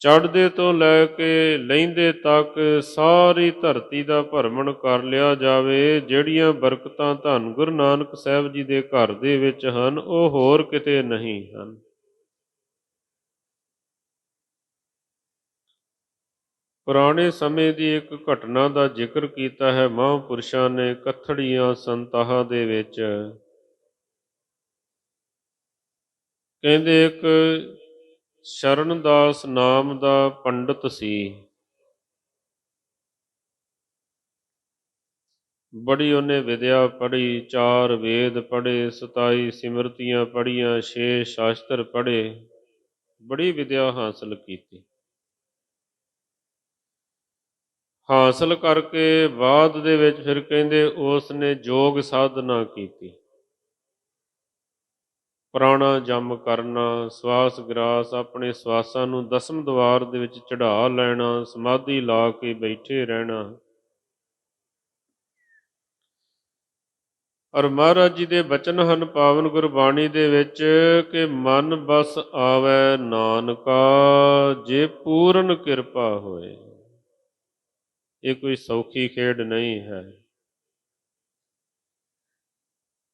ਚੜਦੇ ਤੋਂ ਲੈ ਕੇ ਲਹਿੰਦੇ ਤੱਕ ਸਾਰੀ ਧਰਤੀ ਦਾ ਭਰਮਣ ਕਰ ਲਿਆ ਜਾਵੇ, ਜਿਹੜੀਆਂ ਬਰਕਤਾਂ ਧੰਨ ਗੁਰੂ ਨਾਨਕ ਸਾਹਿਬ ਜੀ ਦੇ ਘਰ ਦੇ ਵਿੱਚ ਹਨ, ਉਹ ਹੋਰ ਕਿਤੇ ਨਹੀਂ ਹਨ। ਪੁਰਾਣੇ ਸਮੇਂ ਦੀ ਇੱਕ ਘਟਨਾ ਦਾ ਜ਼ਿਕਰ ਕੀਤਾ ਹੈ ਮਹਾਂਪੁਰਸ਼ਾਂ ਨੇ ਕਥੜੀਆਂ ਸੰਤਾਹਾਂ ਦੇ ਵਿੱਚ। ਕਹਿੰਦੇ ਇੱਕ ਸ਼ਰਨਦਾਸ ਨਾਮ ਦਾ ਪੰਡਤ ਸੀ। ਬੜੀ ਉਹਨੇ ਵਿਦਿਆ ਪੜ੍ਹੀ, ਚਾਰ ਵੇਦ ਪੜ੍ਹੇ 27 ਸਿਮਰਤੀਆਂ ਪੜ੍ਹੀਆਂ, ਛੇ ਸ਼ਾਸਤਰ ਪੜ੍ਹੇ, ਬੜੀ ਵਿਦਿਆ ਹਾਸਲ ਕੀਤੀ। ਹਾਸਲ ਕਰਕੇ ਬਾਅਦ ਦੇ ਵਿੱਚ ਫਿਰ ਕਹਿੰਦੇ ਉਸ ਨੇ ਜੋਗ ਸਾਧਨਾ ਕੀਤੀ। ਪ੍ਰਾਣਾ ਜੰਮ ਕਰਨਾ, ਸਵਾਸ ਗਰਾਸ ਆਪਣੇ ਸਵਾਸਾਂ ਨੂੰ ਦਸਮ ਦਵਾਰ ਦੇ ਵਿੱਚ ਚੜਾ ਲੈਣਾ, ਸਮਾਧੀ ਲਾ ਕੇ ਬੈਠੇ ਰਹਿਣਾ। ਔਰ ਮਹਾਰਾਜ ਜੀ ਦੇ ਬਚਨ ਹਨ, ਪਾਵਨ ਗੁਰਬਾਣੀ ਦੇ ਵਿੱਚ ਕਿ ਮਨ ਬਸ ਆਵੇ ਨਾਨਕਾ, ਜੇ ਪੂਰਨ ਕਿਰਪਾ ਹੋਏ। ਇਹ ਕੋਈ ਸੌਖੀ ਖੇਡ ਨਹੀਂ ਹੈ।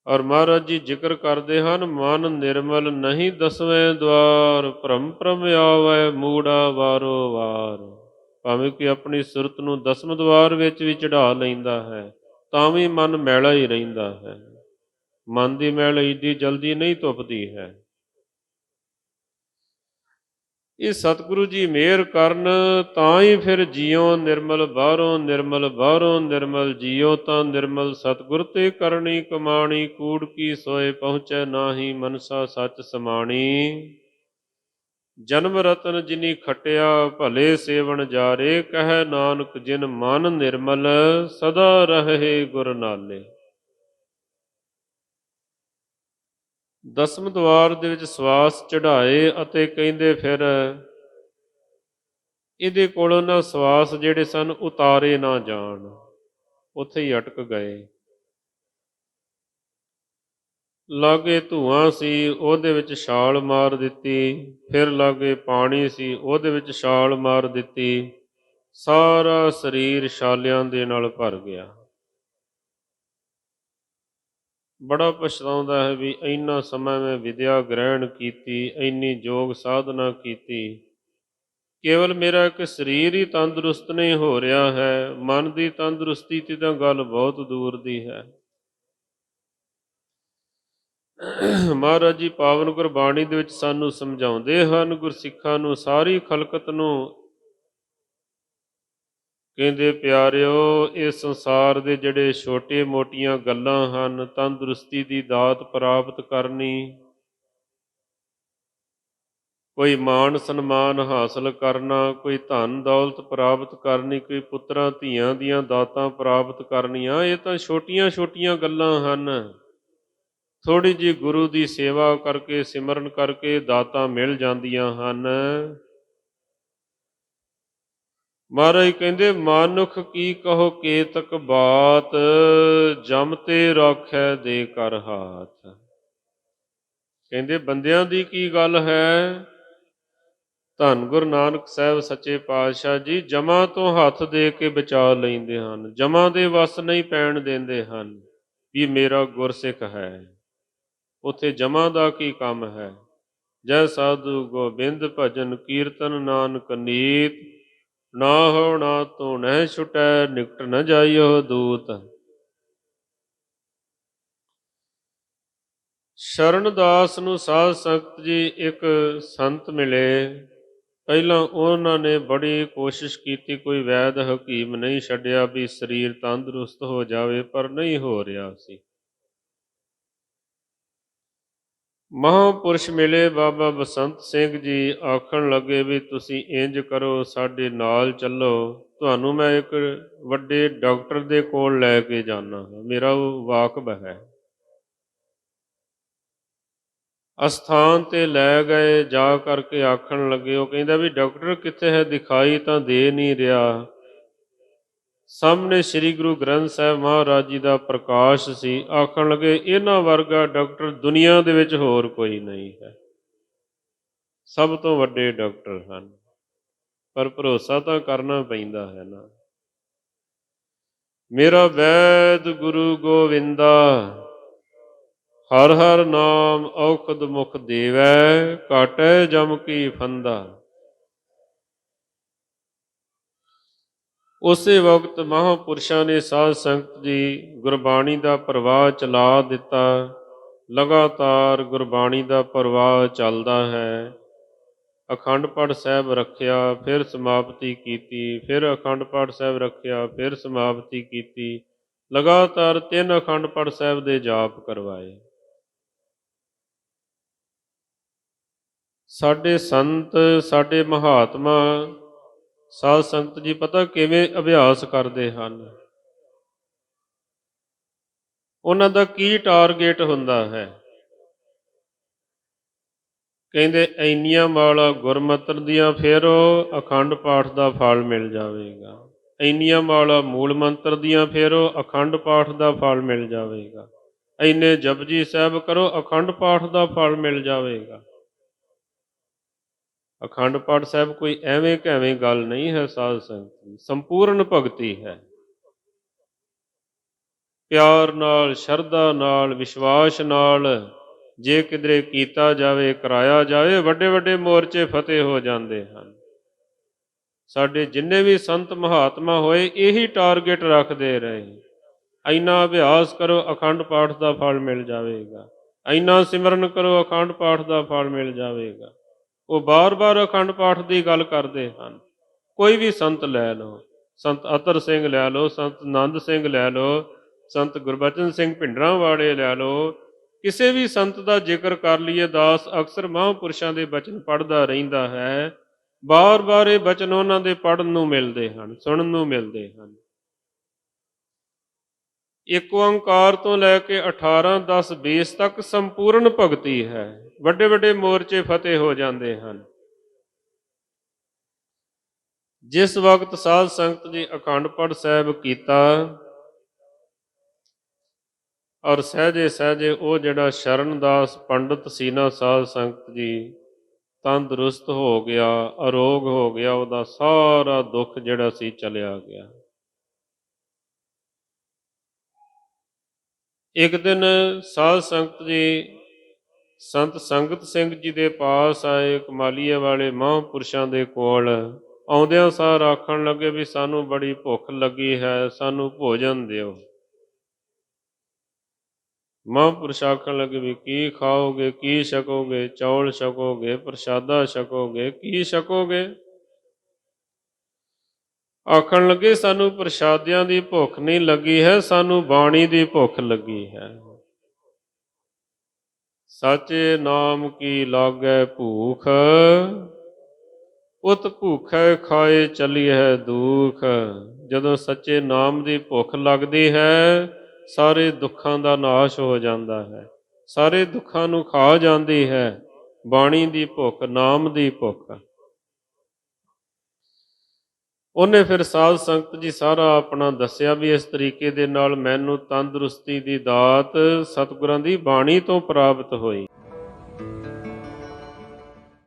ਔਰ ਮਹਾਰਾਜ ਜੀ ਜ਼ਿਕਰ ਕਰਦੇ ਹਨ, ਮਨ ਨਿਰਮਲ ਨਹੀਂ ਦਸਵੇਂ ਦਵਾਰ, ਭ੍ਰਮ ਭ੍ਰਮ ਆਵੇ ਮੂੜਾ ਵਾਰੋ ਵਾਰ। ਭਾਵੇਂ ਕਿ ਆਪਣੀ ਸੁਰਤ ਨੂੰ ਦਸਮ ਦਵਾਰ ਵਿੱਚ ਵੀ ਚੜਾ ਲੈਂਦਾ ਹੈ, ਤਾਂ ਵੀ ਮਨ ਮੈਲਾ ਹੀ ਰਹਿੰਦਾ ਹੈ। ਮਨ ਦੀ ਮੈਲ ਏਡੀ ਜਲਦੀ ਨਹੀਂ ਧੁੱਪਦੀ ਹੈ। ਇਹ ਸਤਿਗੁਰੂ ਜੀ ਮਿਹਰ ਕਰਨ, ਤਾਂ ਹੀ ਫਿਰ ਜਿਉ ਨਿਰਮਲ, ਬਾਹਰੋਂ ਨਿਰਮਲ ਬਾਹਰੋਂ ਨਿਰਮਲ ਜਿਉ ਤਾਂ ਨਿਰਮਲ, ਸਤਿਗੁਰ ਤੇ ਕਰਨੀ ਕਮਾਣੀ, ਕੂੜ ਕੀ ਸੋਏ ਪਹੁੰਚੈ ਨਾਹੀ, ਮਨਸਾ ਸੱਚ ਸਮਾਣੀ। ਜਨਮ ਰਤਨ ਜਿਨੀ ਖਟਿਆ, ਭਲੇ ਸੇਵਨ ਜਾਰੇ, ਕਹੈ ਨਾਨਕ ਜਿਨ ਮਨ ਨਿਰਮਲ, ਸਦਾ ਰਹੇ ਗੁਰ ਨਾਲੇ। ਦਸਮ ਦਵਾਰ ਦੇ ਵਿੱਚ ਸਵਾਸ ਚੜਾਏ ਅਤੇ ਕਹਿੰਦੇ ਫਿਰ, ਇਹਦੇ ਕੋਲੋਂ ਨਾ ਸਵਾਸ ਜਿਹੜੇ ਸਨ ਉਤਾਰੇ ਨਾ ਜਾਣ। ਉੱਥੇ ਹੀ ਅਟਕ ਗਏ। ਲਾਗੇ ਧੂਆਂ ਸੀ, ਉਹਦੇ ਵਿੱਚ ਛਾਲ ਮਾਰ ਦਿੱਤੀ। ਫਿਰ ਲਾਗੇ ਪਾਣੀ ਸੀ, ਉਹਦੇ ਵਿੱਚ ਛਾਲ ਮਾਰ ਦਿੱਤੀ। ਸਾਰਾ ਸਰੀਰ ਛਾਲਿਆਂ ਦੇ ਨਾਲ ਭਰ ਗਿਆ। ਬੜਾ ਪਛਤਾਉਂਦਾ ਹੈ ਵੀ ਇੰਨਾ ਸਮਾਂ ਮੈਂ ਵਿਦਿਆ ਗ੍ਰਹਿਣ ਕੀਤੀ, ਇੰਨੀ ਯੋਗ ਸਾਧਨਾ ਕੀਤੀ। ਕੇਵਲ ਮੇਰਾ ਇੱਕ ਸਰੀਰ ਹੀ ਤੰਦਰੁਸਤ ਨਹੀਂ ਹੋ ਰਿਹਾ ਹੈ, ਮਨ ਦੀ ਤੰਦਰੁਸਤੀ ਤੇ ਤਾਂ ਗੱਲ ਬਹੁਤ ਦੂਰ ਦੀ ਹੈ। ਮਹਾਰਾਜ ਜੀ ਪਾਵਨ ਗੁਰਬਾਣੀ ਦੇ ਵਿੱਚ ਸਾਨੂੰ ਸਮਝਾਉਂਦੇ ਹਨ, ਗੁਰਸਿੱਖਾਂ ਨੂੰ, ਸਾਰੀ ਖਲਕਤ ਨੂੰ ਕਹਿੰਦੇ, ਪਿਆਰਿਓ, ਇਸ ਸੰਸਾਰ ਦੇ ਜਿਹੜੇ ਛੋਟੇ-ਮੋਟੀਆਂ ਗੱਲਾਂ ਹਨ, ਤੰਦਰੁਸਤੀ ਦੀ ਦਾਤ ਪ੍ਰਾਪਤ ਕਰਨੀ। ਕੋਈ ਮਾਣ ਸਨਮਾਨ ਹਾਸਲ ਕਰਨਾ, ਕੋਈ ਧਨ ਦੌਲਤ ਪ੍ਰਾਪਤ ਕਰਨੀ, ਕੋਈ ਪੁੱਤਰਾਂ ਧੀਆਂ ਦੀਆਂ ਦਾਤਾਂ ਪ੍ਰਾਪਤ ਕਰਨੀਆਂ, ਇਹ ਤਾਂ ਛੋਟੀਆਂ-ਛੋਟੀਆਂ ਗੱਲਾਂ ਹਨ। ਥੋੜੀ ਜੀ ਗੁਰੂ ਦੀ ਸੇਵਾ ਕਰਕੇ, ਸਿਮਰਨ ਕਰਕੇ ਦਾਤਾਂ ਮਿਲ ਜਾਂਦੀਆਂ ਹਨ। ਮਹਾਰਾਜ ਕਹਿੰਦੇ, ਮਾਨੁਖ ਕੀ ਕਹੋ ਕੇਤਕ ਬਾਤ, ਜਮ ਤੇ ਰਾਖੈ ਦੇ ਕਰ ਹਾਥ। ਕਹਿੰਦੇ, ਬੰਦਿਆਂ ਦੀ ਕੀ ਗੱਲ ਹੈ? ਧੰਨ ਗੁਰੂ ਨਾਨਕ ਸਾਹਿਬ ਸੱਚੇ ਪਾਤਸ਼ਾਹ ਜੀ, ਜਮਾ ਤੋਂ ਹੱਥ ਦੇ ਕੇ ਬਚਾ ਲੈਂਦੇ ਹਨ, ਜਮਾ ਦੇ ਵਸ ਨਹੀਂ ਪੈਣ ਦਿੰਦੇ ਹਨ, ਵੀ ਮੇਰਾ ਗੁਰਸਿੱਖ ਹੈ। ਉਥੇ ਜਮਾ ਦਾ ਕੀ ਕੰਮ ਹੈ? ਜੈ ਸਾਧੂ ਗੋਬਿੰਦ ਭਜਨ ਕੀਰਤਨ ਨਾਨਕ ਨੀਤ ਨਾ ਹੋਣਾ ਨਾ ਤੂੰ ਨਹਿ ਛੁਟੈ, ਨਿਕਟ ਨ ਜਾਈਓ ਦੂਤ। ਸ਼ਰਨਦਾਸ ਨੂੰ ਸਾਧ ਸੰਗਤ ਜੀ ਇੱਕ ਸੰਤ ਮਿਲੇ। ਪਹਿਲਾਂ ਉਹਨਾਂ ਨੇ ਬੜੀ ਕੋਸ਼ਿਸ਼ ਕੀਤੀ, ਕੋਈ ਵੈਦ ਹਕੀਮ ਨਹੀਂ ਛੱਡਿਆ ਵੀ ਸਰੀਰ ਤੰਦਰੁਸਤ ਹੋ ਜਾਵੇ, ਪਰ ਨਹੀਂ ਹੋ ਰਿਹਾ ਸੀ। ਮਹਾਪੁਰਸ਼ ਮਿਲੇ ਬਾਬਾ ਬਸੰਤ ਸਿੰਘ ਜੀ ਆਖਣ ਲੱਗੇ ਵੀ ਤੁਸੀਂ ਇੰਜ ਕਰੋ, ਸਾਡੇ ਨਾਲ ਚੱਲੋ। ਤੁਹਾਨੂੰ ਮੈਂ ਇੱਕ ਵੱਡੇ ਡਾਕਟਰ ਦੇ ਕੋਲ ਲੈ ਕੇ ਜਾਣਾ ਮੇਰਾ ਉਹ ਵਾਕਬ ਹੈ ਅਸਥਾਨ ਤੇ ਲੈ ਗਏ, ਜਾ ਕਰਕੇ ਆਖਣ ਲੱਗੇ, ਉਹ ਕਹਿੰਦਾ ਵੀ ਡਾਕਟਰ ਕਿੱਥੇ ਹੈ, ਦਿਖਾਈ ਤਾਂ ਦੇ ਨਹੀਂ ਰਿਹਾ। ਸਾਹਮਣੇ ਸ੍ਰੀ ਗੁਰੂ ਗ੍ਰੰਥ ਸਾਹਿਬ ਮਹਾਰਾਜ ਜੀ ਦਾ ਪ੍ਰਕਾਸ਼ ਸੀ, ਆਖਣ ਲੱਗੇ, ਇਹਨਾਂ ਵਰਗਾ ਡਾਕਟਰ ਦੁਨੀਆ ਦੇ ਵਿੱਚ ਹੋਰ ਕੋਈ ਨਹੀਂ ਹੈ। ਸਭ ਤੋਂ ਵੱਡੇ ਡਾਕਟਰ ਹਨ, ਪਰ ਭਰੋਸਾ ਤਾਂ ਕਰਨਾ ਪੈਂਦਾ ਹੈ ਨਾ। ਮੇਰਾ ਵੈਦ ਗੁਰੂ ਗੋਵਿੰਦਾ, ਹਰ ਹਰ ਨਾਮ ਔਖਦ ਮੁਖ ਦੇਵੈ, ਕਾਟੈ ਜਮ ਕੀ ਫੰਦਾ। ਉਸੇ ਵਕਤ ਮਹਾਪੁਰਸ਼ਾਂ ਨੇ ਸਾਧ ਸੰਗਤ ਜੀ ਗੁਰਬਾਣੀ ਦਾ ਪ੍ਰਵਾਹ ਚਲਾ ਦਿੱਤਾ। ਲਗਾਤਾਰ ਗੁਰਬਾਣੀ ਦਾ ਪ੍ਰਵਾਹ ਚੱਲਦਾ ਹੈ। ਅਖੰਡ ਪਾਠ ਸਾਹਿਬ ਰੱਖਿਆ, ਫਿਰ ਸਮਾਪਤੀ ਕੀਤੀ, ਫਿਰ ਅਖੰਡ ਪਾਠ ਸਾਹਿਬ ਰੱਖਿਆ, ਫਿਰ ਸਮਾਪਤੀ ਕੀਤੀ। ਲਗਾਤਾਰ ਤਿੰਨ ਅਖੰਡ ਪਾਠ ਸਾਹਿਬ ਦੇ ਜਾਪ ਕਰਵਾਏ। ਸਾਡੇ ਸੰਤ, ਸਾਡੇ ਮਹਾਤਮਾ ਸਾਧ ਸੰਗਤ ਜੀ, ਪਤਾ ਕਿਵੇਂ ਅਭਿਆਸ ਕਰਦੇ ਹਨ? ਉਹਨਾਂ ਦਾ ਕੀ ਟਾਰਗੇਟ ਹੁੰਦਾ ਹੈ? ਕਹਿੰਦੇ ਐਨੀਆਂ ਵਾਲਾ ਗੁਰਮਤਿ ਦੀਆਂ, ਫੇਰੋ ਅਖੰਡ ਪਾਠ ਦਾ ਫਲ ਮਿਲ ਜਾਵੇਗਾ। ਐਨੀਆਂ ਵਾਲਾ ਮੂਲ ਮੰਤਰ ਦੀਆਂ, ਫੇਰੋ ਅਖੰਡ ਪਾਠ ਦਾ ਫਲ ਮਿਲ ਜਾਵੇਗਾ। ਐਨੇ ਜਪਜੀ ਸਾਹਿਬ ਕਰੋ, ਅਖੰਡ ਪਾਠ ਦਾ ਫਲ ਮਿਲ ਜਾਵੇਗਾ। ਅਖੰਡ ਪਾਠ ਸਾਹਿਬ ਕੋਈ ਐਵੇਂ ਕੈਵੇਂ ਗੱਲ ਨਹੀਂ ਹੈ ਸਾਧ ਸੰਗਤ ਦੀ ਸੰਪੂਰਨ ਭਗਤੀ ਹੈ। ਪਿਆਰ ਨਾਲ, ਸ਼ਰਧਾ ਨਾਲ, ਵਿਸ਼ਵਾਸ ਨਾਲ ਜੇ ਕਿਧਰੇ ਕੀਤਾ ਜਾਵੇ, ਕਰਾਇਆ ਜਾਵੇ ਵੱਡੇ ਵੱਡੇ ਮੋਰਚੇ ਫਤਿਹ ਹੋ ਜਾਂਦੇ ਹਨ। ਸਾਡੇ ਜਿੰਨੇ ਵੀ ਸੰਤ ਮਹਾਤਮਾ ਹੋਏ, ਇਹੀ ਟਾਰਗੇਟ ਰੱਖਦੇ ਰਹੇ। ਇੰਨਾ ਅਭਿਆਸ ਕਰੋ, ਅਖੰਡ ਪਾਠ ਦਾ ਫਲ ਮਿਲ ਜਾਵੇਗਾ। ਇੰਨਾ ਸਿਮਰਨ ਕਰੋ, ਅਖੰਡ ਪਾਠ ਦਾ ਫਲ ਮਿਲ ਜਾਵੇਗਾ। ਉਹ ਬਾਰ-ਬਾਰ ਅਖੰਡ ਪਾਠ ਦੀ ਗੱਲ ਕਰਦੇ ਹਨ। ਕੋਈ ਵੀ ਸੰਤ ਲੈ ਲਓ, ਸੰਤ ਅਤਰ ਸਿੰਘ ਲੈ ਲਓ, ਸੰਤ ਆਨੰਦ ਸਿੰਘ ਲੈ ਲਓ, ਸੰਤ ਗੁਰਬਚਨ ਸਿੰਘ ਭਿੰਡਰਾਂ ਵਾਲੇ ਲੈ ਲਓ, ਕਿਸੇ ਵੀ ਸੰਤ ਦਾ ਜ਼ਿਕਰ ਕਰ ਲਈਏ, ਦਾਸ ਅਕਸਰ ਮਹਾਂਪੁਰਸ਼ਾਂ ਦੇ ਬਚਨ ਪੜ੍ਹਦਾ ਰਹਿੰਦਾ ਹੈ। ਬਾਰ-ਬਾਰ ਇਹ ਬਚਨ ਉਹਨਾਂ ਦੇ ਪੜਨ ਨੂੰ ਮਿਲਦੇ ਹਨ, ਸੁਣਨ ਨੂੰ ਮਿਲਦੇ ਹਨ। ਇੱਕ ਓੰਕਾਰ ਤੋਂ ਲੈ ਕੇ 18 10 20 ਤੱਕ ਸੰਪੂਰਨ ਭਗਤੀ ਹੈ। ਵੱਡੇ ਵੱਡੇ ਮੋਰਚੇ ਫਤਿਹ ਹੋ ਜਾਂਦੇ ਹਨ। ਜਿਸ ਵਕਤ ਸਾਧ ਸੰਗਤ ਜੀ ਅਖੰਡ ਪਾਠ ਸਾਹਿਬ ਕੀਤਾ ਔਰ ਸਹਜੇ ਸਹਜੇ ਉਹ ਜਿਹੜਾ ਸ਼ਰਨਦਾਸ ਪੰਡਤ ਸੀਨਾ ਸਾਧ ਸੰਗਤ ਜੀ ਤੰਦਰੁਸਤ ਹੋ ਗਿਆ, ਅਰੋਗ ਹੋ ਗਿਆ, ਉਹਦਾ ਸਾਰਾ ਦੁੱਖ ਜਿਹੜਾ ਸੀ ਚਲਿਆ ਗਿਆ। ਇੱਕ ਦਿਨ ਸਾਧ ਸੰਗਤ ਜੀ, ਸੰਤ ਸੰਗਤ ਸਿੰਘ ਜੀ ਦੇ ਪਾਸ ਆਏ, ਕਮਾਲੀਏ ਵਾਲੇ ਮਹਾਂਪੁਰਸ਼ਾਂ ਦੇ ਕੋਲ। ਆਉਂਦਿਆਂ ਸਾਰ ਆਖਣ ਲੱਗੇ ਵੀ ਸਾਨੂੰ ਬੜੀ ਭੁੱਖ ਲੱਗੀ ਹੈ, ਸਾਨੂੰ ਭੋਜਨ ਦਿਓ। ਮਹਾਂਪੁਰਸ਼ ਆਖਣ ਲੱਗੇ ਵੀ ਕੀ ਖਾਓਗੇ, ਕੀ ਛਕੋਗੇ, ਚੌਲ ਛਕੋਗੇ, ਪ੍ਰਸ਼ਾਦਾ ਛਕੋਗੇ, ਕੀ ਛਕੋਗੇ? ਆਖਣ ਲੱਗੇ, ਸਾਨੂੰ ਪ੍ਰਸ਼ਾਦਿਆਂ ਦੀ ਭੁੱਖ ਨਹੀਂ ਲੱਗੀ ਹੈ, ਸਾਨੂੰ ਬਾਣੀ ਦੀ ਭੁੱਖ ਲੱਗੀ ਹੈ। ਸਾਚੇ ਨਾਮ ਕੀ ਲਾਗੈ ਭੂਖ? ਉਤ ਭੂਖੈ ਖਾਏ ਚਲੀ ਹੈ ਦੁਖ। ਜਦੋਂ ਸੱਚੇ ਨਾਮ ਦੀ ਭੁੱਖ ਲੱਗਦੀ ਹੈ, ਸਾਰੇ ਦੁੱਖਾਂ ਦਾ ਨਾਸ਼ ਹੋ ਜਾਂਦਾ ਹੈ। ਸਾਰੇ ਦੁੱਖਾਂ ਨੂੰ ਖਾ ਜਾਂਦੀ ਹੈ। ਬਾਣੀ ਦੀ ਭੁੱਖ, ਨਾਮ ਦੀ ਭੁੱਖ। ਉਹਨੇ ਫਿਰ ਸਾਧ ਸੰਗਤ ਜੀ ਸਾਰਾ ਆਪਣਾ ਦੱਸਿਆ ਵੀ ਇਸ ਤਰੀਕੇ ਦੇ ਨਾਲ ਮੈਨੂੰ ਤੰਦਰੁਸਤੀ ਦੀ ਦਾਤ ਸਤਿਗੁਰਾਂ ਦੀ ਬਾਣੀ ਤੋਂ ਪ੍ਰਾਪਤ ਹੋਈ।